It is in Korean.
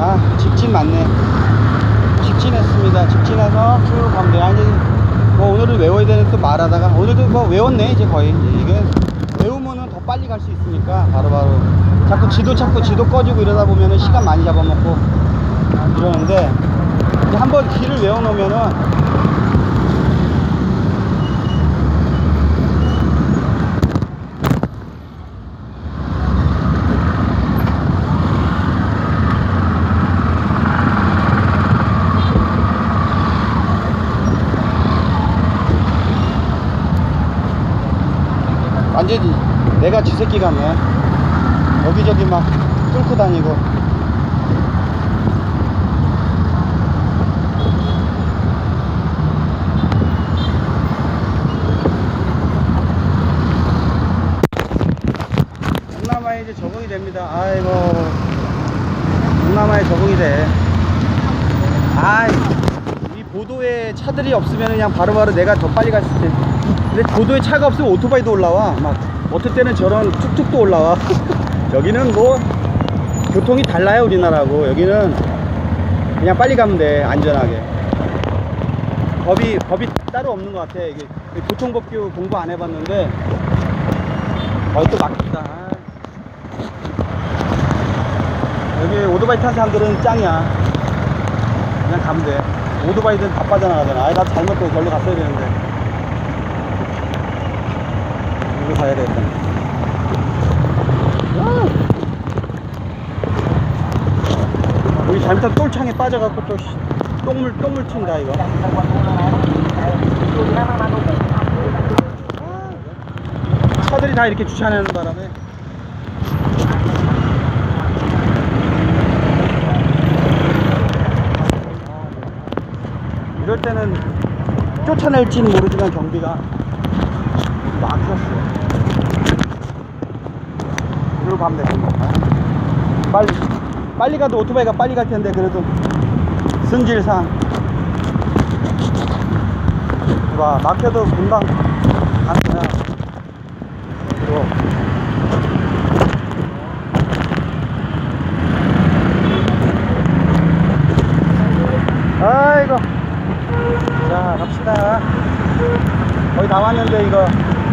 아 직진 맞네. 직진했습니다. 직진해서 쭉 가면 돼요 아, 이제 뭐 오늘은 외워야 되는 또 말하다가 오늘도 뭐 외웠네 이제 거의. 이게 외우면은 더 빨리 갈 수 있으니까 바로 바로. 자꾸 지도 찾고 지도 꺼지고 이러다 보면은 시간 많이 잡아먹고 이러는데 한번 길을 외워놓으면은 완전히 내가 쥐새끼 같네 여기저기 막 뚫고 다니고. 동남아에 이제 적응이 됩니다. 아이고. 동남아에 적응이 돼. 아이 이 보도에 차들이 없으면 그냥 바로바로 내가 더 빨리 갔을 때 근데 보도에 차가 없으면 오토바이도 올라와. 막 어떨 때는 저런 툭툭도 올라와. 여기는 뭐 교통이 달라요 우리나라하고. 여기는 그냥 빨리 가면 돼 안전하게. 법이 법이 따로 없는 것 같아. 이게 교통법규 공부 안 해봤는데 거의 또 막힌다. 아. 여기 오토바이 탄 사람들은 짱이야. 그냥 가면 돼 오토바이들은 다 빠져나가잖아. 아이 나 잘못 또 절로 갔어야 되는데. 이거 가야 되겠다. 여기 잘못하면 똘창에 빠져갖고 또 씨, 똥물 똥물 튄다 이거. 차들이 다 이렇게 주차하는 바람에 이럴 때는 쫓아낼지는 모르지만 경비가 막혔어 이리로 가면 돼 빨리 빨리 가도 오토바이가 빨리 갈 텐데 그래도 승질상 봐 막혀도 금방 가는 거야. 또 아이고 자 갑시